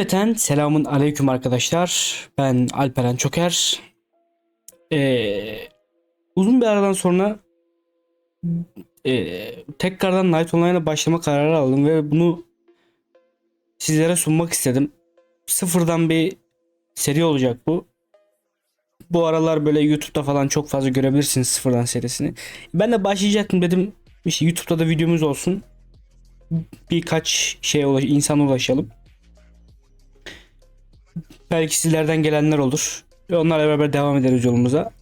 Cümleten selamun aleyküm arkadaşlar. Ben Alperen Çoker. Ee, uzun bir aradan sonra ee, tekrardan Night Online'a başlama kararı aldım ve bunu sizlere sunmak istedim. Sıfırdan bir seri olacak bu. Bu aralar böyle YouTube'da falan çok fazla görebilirsiniz sıfırdan serisini. Ben de başlayacaktım dedim. İşte YouTube'da da videomuz olsun. Birkaç şeye ulaş insana ulaşalım. Belki sizlerden gelenler olur. Ve onlarla beraber devam ederiz yolumuza.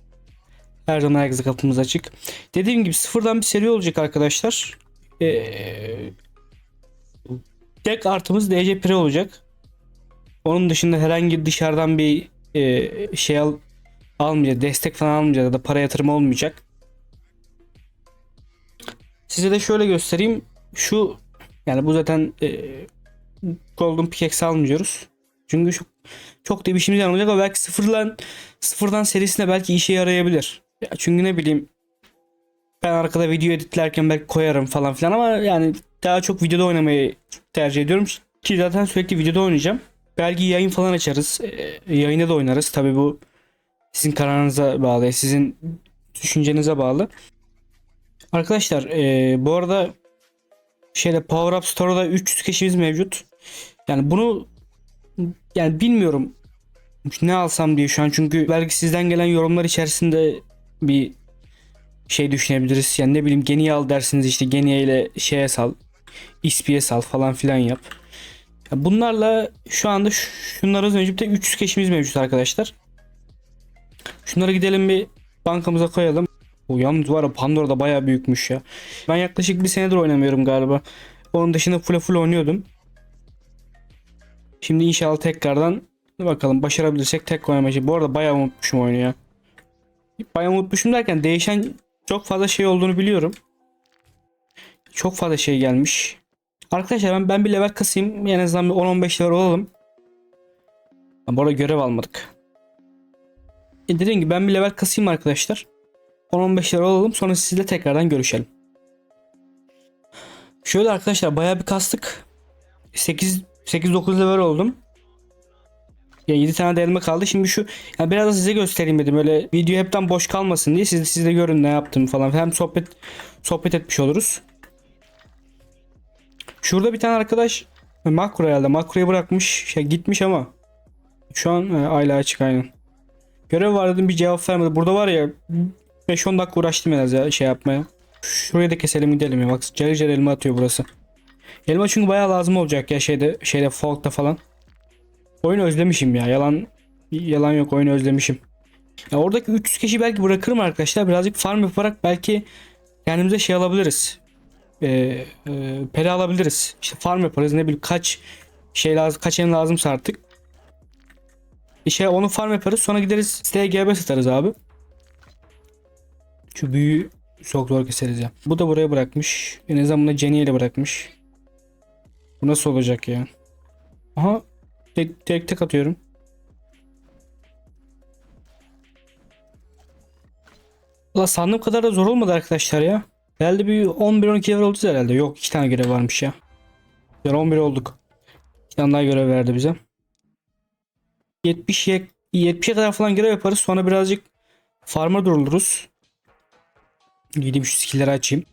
Her zaman herkese kapımız açık. Dediğim gibi sıfırdan bir seri olacak arkadaşlar. Ee, tek artımız DC Pre olacak. Onun dışında herhangi dışarıdan bir e, şey al, almayacak, destek falan almayacak ya da para yatırımı olmayacak. Size de şöyle göstereyim. Şu yani bu zaten e, Golden Pickaxe almıyoruz. Çünkü çok, çok da bir işimiz yaramayacak ama belki sıfırdan sıfırdan serisine belki işe yarayabilir. Ya çünkü ne bileyim ben arkada video editlerken belki koyarım falan filan ama yani daha çok videoda oynamayı tercih ediyorum ki zaten sürekli videoda oynayacağım. Belki yayın falan açarız. E, yayında da oynarız. Tabii bu sizin kararınıza bağlı, sizin düşüncenize bağlı. Arkadaşlar e, bu arada şeyde Power Up Store'da 300 kişimiz mevcut. Yani bunu yani bilmiyorum ne alsam diye şu an çünkü belki sizden gelen yorumlar içerisinde bir şey düşünebiliriz. Yani ne bileyim Geniye al dersiniz işte Geniye ile şeye sal, XP'ye sal falan filan yap. Ya Bunlarla şu anda ş- şunların mevcut 300 keşimiz mevcut arkadaşlar. Şunları gidelim bir bankamıza koyalım. O yalnız var ya Pandora da bayağı büyükmüş ya. Ben yaklaşık bir senedir oynamıyorum galiba. Onun dışında full full oynuyordum. Şimdi inşallah tekrardan bakalım başarabilirsek tek oynamacı. Bu arada bayağı unutmuşum oyunu ya. Bayağı unutmuşum derken değişen çok fazla şey olduğunu biliyorum. Çok fazla şey gelmiş. Arkadaşlar ben, ben bir level kasayım. En azından bir 10-15 level olalım. Bu arada görev almadık. E dediğim gibi ben bir level kasayım arkadaşlar. 10-15 level olalım. Sonra sizle tekrardan görüşelim. Şöyle arkadaşlar bayağı bir kastık. 8 8-9 level oldum. Ya 7 tane de kaldı. Şimdi şu ya biraz da size göstereyim dedim. Öyle video hepten boş kalmasın diye siz, siz de görün ne yaptım falan. Hem sohbet sohbet etmiş oluruz. Şurada bir tane arkadaş makro herhalde. Makroyu bırakmış. Şey gitmiş ama. Şu an e, ayla açık aynen. Görev var dedim bir cevap vermedi. Burada var ya 5-10 dakika uğraştım biraz ya şey yapmaya. Şurayı da keselim gidelim ya. Bak cari cari elma atıyor burası. Elma çünkü bayağı lazım olacak ya şeyde şeyde folk'ta falan. Oyunu özlemişim ya. Yalan yalan yok oyunu özlemişim. Ya oradaki 300 kişi belki bırakırım arkadaşlar. Birazcık farm yaparak belki kendimize şey alabiliriz. Ee, e, peri alabiliriz. İşte farm yaparız. Ne bileyim kaç şey lazım kaç en lazımsa artık. İşte onu farm yaparız. Sonra gideriz siteye GB satarız abi. Şu büyüğü çok zor keseriz ya. Bu da buraya bırakmış. En azından buna Jenny ile bırakmış. Bu nasıl olacak ya? Aha Tek tek, tek atıyorum. La sandığım kadar da zor olmadı arkadaşlar ya. Herhalde bir 11-12 level oldu herhalde. Yok iki tane görev varmış ya. Yani 11 olduk. Bir tane daha görev verdi bize. 70'ye 70'e kadar falan görev yaparız. Sonra birazcık farma duruluruz. Gideyim şu skill'leri açayım.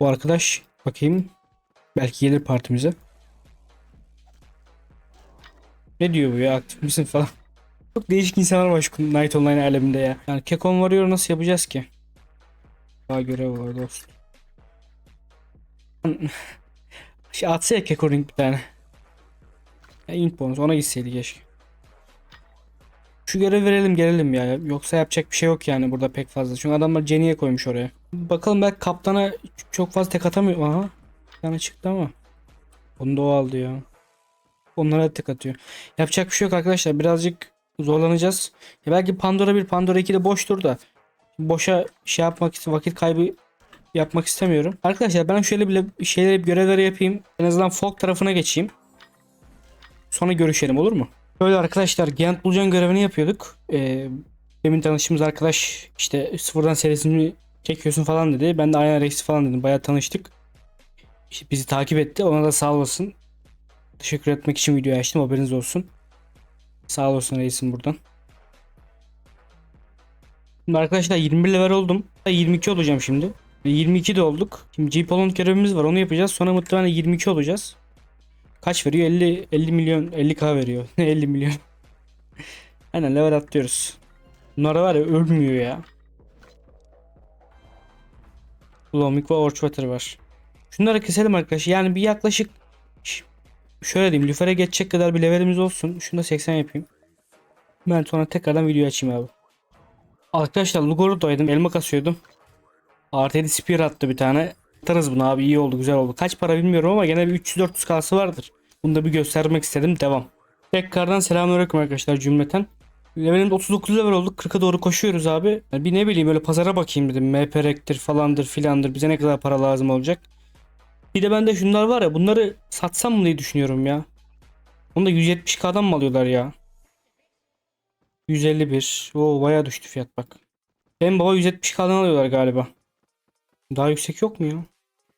Bu arkadaş bakayım. Belki gelir partimize. Ne diyor bu ya aktif misin falan. Çok değişik insanlar var şu Night Online aleminde ya. Yani Kekon Warrior nasıl yapacağız ki? Daha görev var dost. şey atsa ya Kekon bir tane. Ya int bonus ona gitseydi keşke. Şu görev verelim gelelim ya. Yoksa yapacak bir şey yok yani burada pek fazla. Çünkü adamlar Jenny'e koymuş oraya. Bakalım belki kaptana çok fazla tek atamıyor. Aha. Tane çıktı ama. Onu da o aldı ya. Onlara tek atıyor. Yapacak bir şey yok arkadaşlar. Birazcık zorlanacağız. Ya belki Pandora 1, Pandora 2 de boştur da. Boşa şey yapmak için vakit kaybı yapmak istemiyorum. Arkadaşlar ben şöyle bile şeyleri görevleri yapayım. En azından folk tarafına geçeyim. Sonra görüşelim olur mu? Böyle arkadaşlar Giant Bulcan görevini yapıyorduk. Ee, demin tanıştığımız arkadaş işte sıfırdan serisini çekiyorsun falan dedi. Ben de aynen Rex falan dedim. Bayağı tanıştık. Bizi takip etti. Ona da sağ olasın. teşekkür etmek için videoyu açtım haberiniz olsun. Sağ olasın reisim buradan. Şimdi arkadaşlar 21 level oldum. 22 olacağım şimdi. 22 de olduk. Şimdi görevimiz var onu yapacağız. Sonra muhtemelen 22 olacağız. Kaç veriyor? 50 50 milyon 50k veriyor. Ne 50 milyon? Aynen level atlıyoruz. Bunlar var ya ölmüyor ya. Blomik ve Orchwater var. Şunları keselim arkadaşlar. Yani bir yaklaşık şöyle diyeyim. Lüfer'e geçecek kadar bir levelimiz olsun. Şunu da 80 yapayım. Ben sonra tekrardan video açayım abi. Arkadaşlar Lugoro'daydım. Elma kasıyordum. Artı 7 spear attı bir tane. Atarız bunu abi. iyi oldu. Güzel oldu. Kaç para bilmiyorum ama gene bir 300-400 kalsı vardır. Bunu da bir göstermek istedim. Devam. Tekrardan selamünaleyküm arkadaşlar cümleten. Level'in 39 level olduk. 40'a doğru koşuyoruz abi. Yani bir ne bileyim böyle pazara bakayım dedim. MP Rek'tir falandır filandır. Bize ne kadar para lazım olacak. Bir de bende şunlar var ya bunları satsam mı diye düşünüyorum ya. Onu da 170k'dan mı alıyorlar ya? 151. Oo bayağı düştü fiyat bak. Benim baba 170k'dan alıyorlar galiba. Daha yüksek yok mu ya?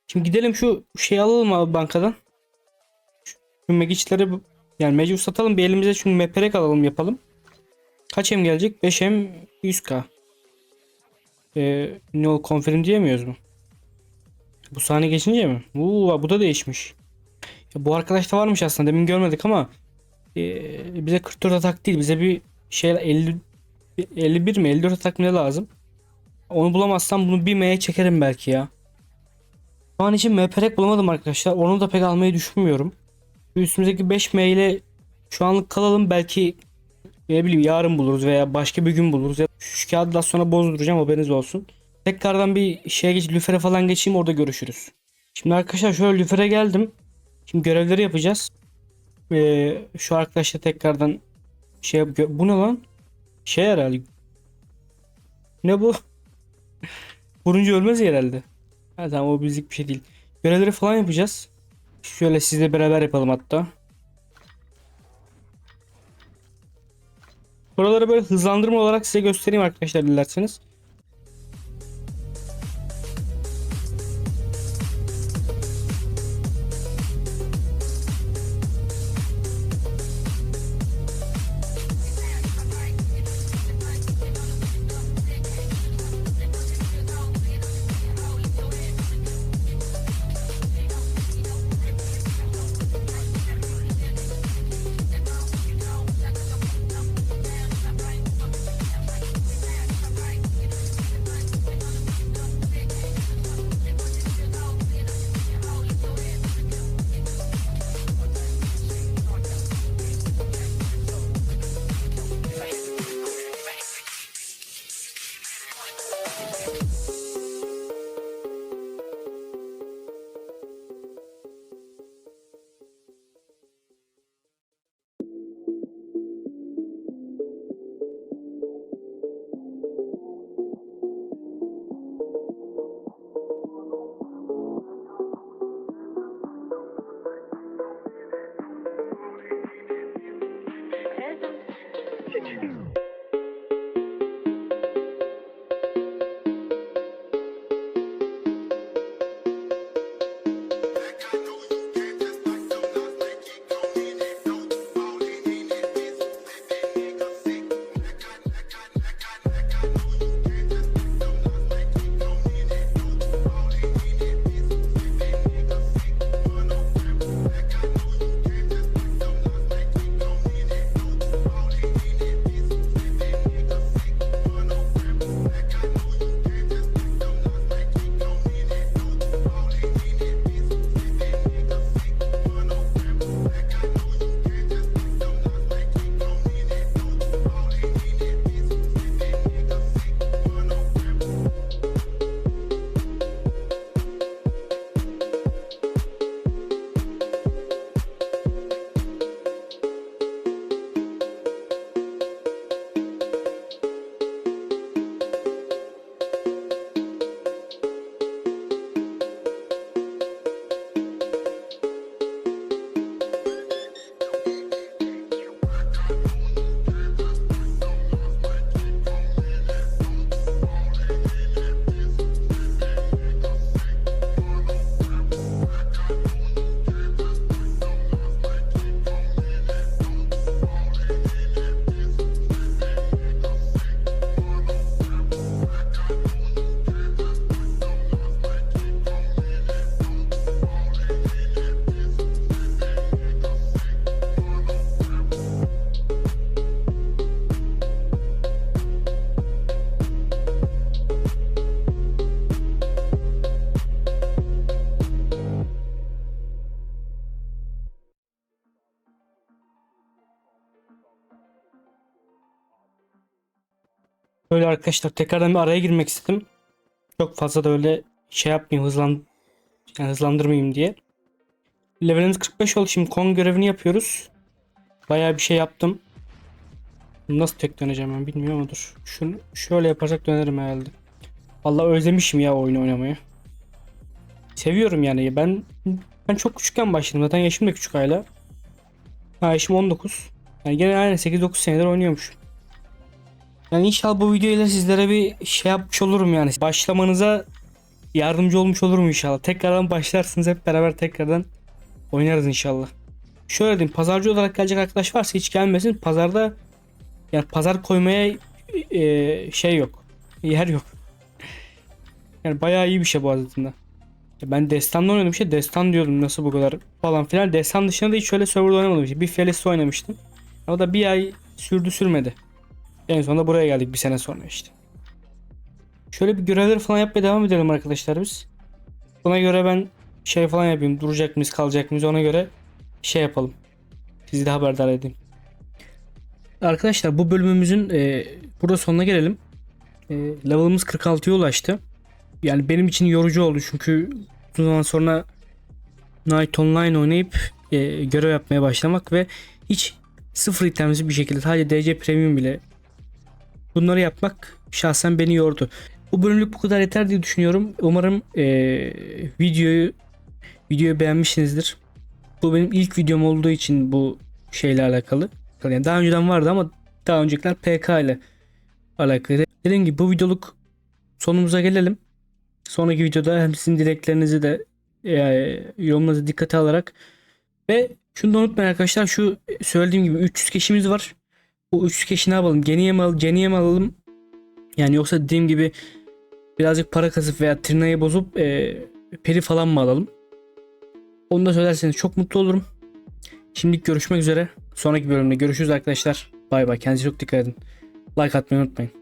Şimdi gidelim şu şey alalım abi bankadan. Şu megiçleri bu- yani mecbur satalım bir elimize şunu meperek alalım yapalım. Kaç hem gelecek? 5 hem 100k. Ee, ne ol confirm diyemiyoruz mu? Bu sahne geçince mi? Uuu bu da değişmiş. Ya bu arkadaş da varmış aslında demin görmedik ama ee, bize 44 atak değil bize bir şey 50 51 mi 54 atak mı lazım? Onu bulamazsam bunu bir M'ye çekerim belki ya. Şu an için MPRek bulamadım arkadaşlar. Onu da pek almayı düşünmüyorum. Üstümüzdeki 5 M ile şu anlık kalalım belki ne bileyim yarın buluruz veya başka bir gün buluruz. Ya şu kağıdı daha sonra bozduracağım haberiniz olsun. Tekrardan bir şeye geç lüfere falan geçeyim orada görüşürüz. Şimdi arkadaşlar şöyle lüfere geldim. Şimdi görevleri yapacağız. Ee, şu arkadaşla tekrardan şey yap bu ne lan? Şey herhalde. Ne bu? Vurunca ölmez herhalde. Ha tamam o bizlik bir şey değil. Görevleri falan yapacağız. Şöyle sizle beraber yapalım hatta. Buraları böyle hızlandırma olarak size göstereyim arkadaşlar dilerseniz. Böyle arkadaşlar tekrardan bir araya girmek istedim. Çok fazla da öyle şey yapmayayım hızlan yani hızlandırmayayım diye. Levelimiz 45 oldu şimdi kon görevini yapıyoruz. Bayağı bir şey yaptım. Nasıl tek döneceğim ben bilmiyorum ama dur. Şunu şöyle yaparsak dönerim herhalde. Vallahi özlemişim ya oyunu oynamayı. Seviyorum yani. Ben ben çok küçükken başladım. Zaten yaşım da küçük hala. Ha yaşım 19. Yani gene aynı 8-9 senedir oynuyormuş. Yani inşallah bu videoyla sizlere bir şey yapmış olurum yani. Başlamanıza yardımcı olmuş olurum inşallah. Tekrardan başlarsınız hep beraber tekrardan oynarız inşallah. Şöyle diyeyim pazarcı olarak gelecek arkadaş varsa hiç gelmesin. Pazarda yani pazar koymaya e, şey yok. Yer yok. Yani bayağı iyi bir şey bu. Ya Ben Destan'da oynadım işte Destan diyordum nasıl bu kadar falan filan. Destan dışında da hiç şöyle serverda oynamadım. Bir Felis'te oynamıştım. O da bir ay sürdü sürmedi. En sonunda buraya geldik bir sene sonra işte. Şöyle bir görevleri falan yapmaya devam edelim arkadaşlar biz. Buna göre ben şey falan yapayım. Duracak mıyız kalacak mıyız ona göre şey yapalım. Sizi de haberdar edeyim. Arkadaşlar bu bölümümüzün e, burada sonuna gelelim. E, level'ımız 46'ya ulaştı. Yani benim için yorucu oldu çünkü uzun zaman sonra Night Online oynayıp e, görev yapmaya başlamak ve hiç sıfır itemsiz bir şekilde sadece DC Premium bile bunları yapmak şahsen beni yordu. Bu bölümlük bu kadar yeter diye düşünüyorum. Umarım e, videoyu videoyu beğenmişsinizdir. Bu benim ilk videom olduğu için bu şeyle alakalı. Yani daha önceden vardı ama daha öncekiler PK ile alakalı. Dediğim gibi bu videoluk sonumuza gelelim. Sonraki videoda hem sizin dileklerinizi de e, yorumlarınızı dikkate alarak ve şunu da unutmayın arkadaşlar şu söylediğim gibi 300 keşimiz var. Bu 300 keşi ne yapalım? Geniye mi, geniye mi alalım? Yani yoksa dediğim gibi birazcık para kasıp veya tırnayı bozup e, peri falan mı alalım? Onu da söylerseniz çok mutlu olurum. Şimdilik görüşmek üzere. Sonraki bölümde görüşürüz arkadaşlar. Bay bay. Kendinize çok dikkat edin. Like atmayı unutmayın.